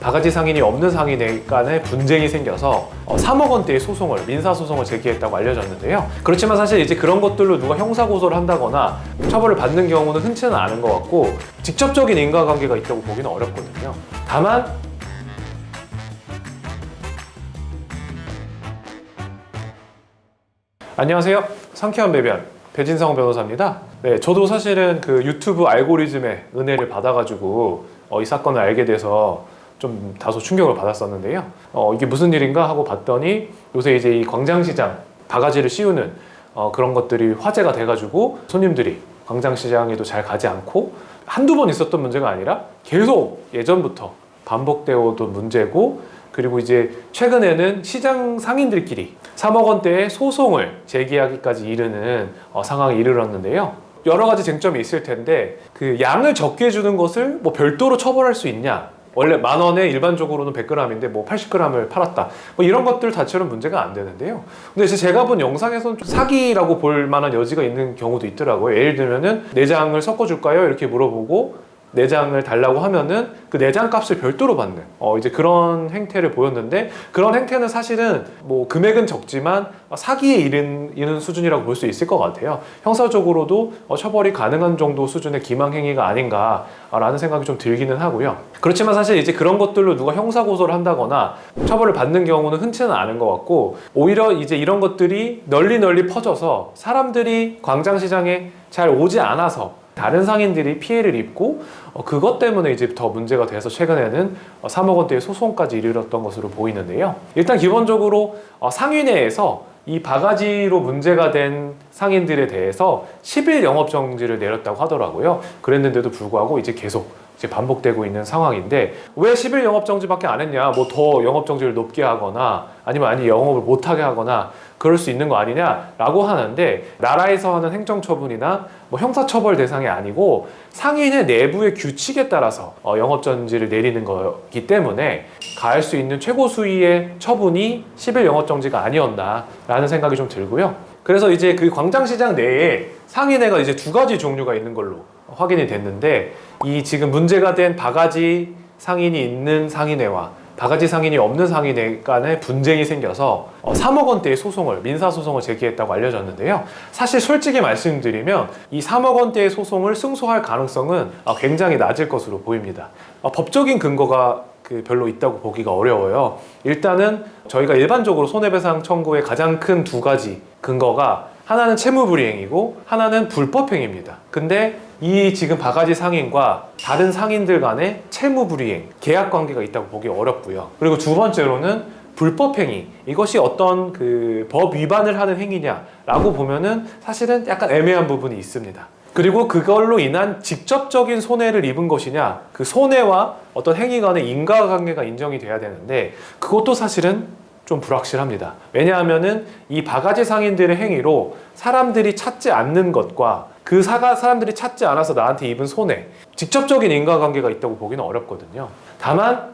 바가지 상인이 없는 상인에 간의 분쟁이 생겨서 어, 3억 원대의 소송을 민사 소송을 제기했다고 알려졌는데요. 그렇지만 사실 이제 그런 것들로 누가 형사 고소를 한다거나 처벌을 받는 경우는 흔치는 않은 것 같고 직접적인 인과관계가 있다고 보기는 어렵거든요. 다만 안녕하세요. 상쾌한 배변 배진성 변호사입니다. 네, 저도 사실은 그 유튜브 알고리즘의 은혜를 받아가지고 어, 이 사건을 알게 돼서 좀 다소 충격을 받았었는데요. 어, 이게 무슨 일인가 하고 봤더니 요새 이제 이 광장시장 바가지를 씌우는 어, 그런 것들이 화제가 돼가지고 손님들이 광장시장에도 잘 가지 않고 한두 번 있었던 문제가 아니라 계속 예전부터 반복되어 오던 문제고 그리고 이제 최근에는 시장 상인들끼리 3억 원대의 소송을 제기하기까지 이르는 어, 상황에 이르렀는데요. 여러 가지 쟁점이 있을 텐데 그 양을 적게 주는 것을 뭐 별도로 처벌할 수 있냐? 원래 만 원에 일반적으로는 100g인데 뭐 80g을 팔았다. 뭐 이런 것들 자체로는 문제가 안 되는데요. 근데 이제 제가 본 영상에서는 좀 사기라고 볼 만한 여지가 있는 경우도 있더라고요. 예를 들면은 내장을 섞어줄까요? 이렇게 물어보고 내장을 달라고 하면은 그 내장 값을 별도로 받는 어 이제 그런 행태를 보였는데 그런 행태는 사실은 뭐 금액은 적지만 사기에 이른 수준이라고 볼 수 있을 것 같아요. 형사적으로도 어, 처벌이 가능한 정도 수준의 기망 행위가 아닌가라는 생각이 좀 들기는 하고요. 그렇지만 사실 이제 그런 것들로 누가 형사 고소를 한다거나 처벌을 받는 경우는 흔치는 않은 것 같고 오히려 이제 이런 것들이 널리 널리 퍼져서 사람들이 광장시장에 잘 오지 않아서 다른 상인들이 피해를 입고 어, 그것 때문에 이제 더 문제가 돼서 최근에는 어, 3억 원대의 소송까지 이르렀던 것으로 보이는데요. 일단 기본적으로 어, 상인회에서 이 바가지로 문제가 된 상인들에 대해서 10일 영업 정지를 내렸다고 하더라고요. 그랬는데도 불구하고 이제 계속 이제 반복되고 있는 상황인데 왜 10일 영업 정지밖에 안 했냐? 뭐 더 영업 정지를 높게 하거나 아니면 아니 영업을 못 하게 하거나 그럴 수 있는 거 아니냐라고 하는데 나라에서 하는 행정 처분이나 뭐 형사 처벌 대상이 아니고 상인의 내부의 규칙에 따라서 어, 영업 정지를 내리는 거기 때문에 가할 수 있는 최고 수위의 처분이 10일 영업 정지가 아니었나라는 생각이 좀 들고요. 그래서 이제 그 광장시장 내에 상인회가 이제 두 가지 종류가 있는 걸로 확인이 됐는데 이 지금 문제가 된 바가지 상인이 있는 상인회와 바가지 상인이 없는 상인회 간의 분쟁이 생겨서 어, 3억 원대의 소송을 민사 소송을 제기했다고 알려졌는데요. 사실 솔직히 말씀드리면 이 3억 원대의 소송을 승소할 가능성은 어, 굉장히 낮을 것으로 보입니다. 어, 법적인 근거가 그 별로 있다고 보기가 어려워요. 일단은 저희가 일반적으로 손해배상 청구의 가장 큰 두 가지 근거가 하나는 채무불이행이고 하나는 불법행위입니다. 근데 이 지금 바가지 상인과 다른 상인들 간의 채무불이행, 계약 관계가 있다고 보기 어렵고요. 그리고 두 번째로는 불법행위 이것이 어떤 그 법 위반을 하는 행위냐라고 보면은 사실은 약간 애매한 부분이 있습니다. 그리고 그걸로 인한 직접적인 손해를 입은 것이냐 그 손해와 어떤 행위 간의 인과관계가 인정이 돼야 되는데 그것도 사실은 좀 불확실합니다. 왜냐하면은 이 바가지 상인들의 행위로 사람들이 찾지 않는 것과 그 사가 사람들이 찾지 않아서 나한테 입은 손해 직접적인 인과관계가 있다고 보기는 어렵거든요. 다만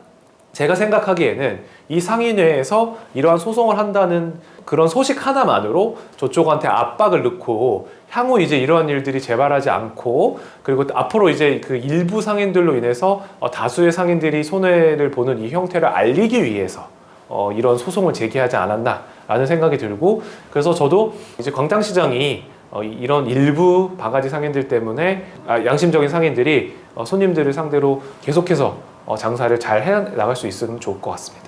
제가 생각하기에는 이 상인회에서 이러한 소송을 한다는 그런 소식 하나만으로 저쪽한테 압박을 넣고 향후 이제 이러한 일들이 재발하지 않고 그리고 앞으로 이제 그 일부 상인들로 인해서 어, 다수의 상인들이 손해를 보는 이 형태를 알리기 위해서 어, 이런 소송을 제기하지 않았나라는 생각이 들고 그래서 저도 이제 광장시장이 어, 이- 이런 일부 바가지 상인들 때문에 아, 양심적인 상인들이 어, 손님들을 상대로 계속해서 어, 장사를 잘 해 나갈 수 있으면 좋을 것 같습니다.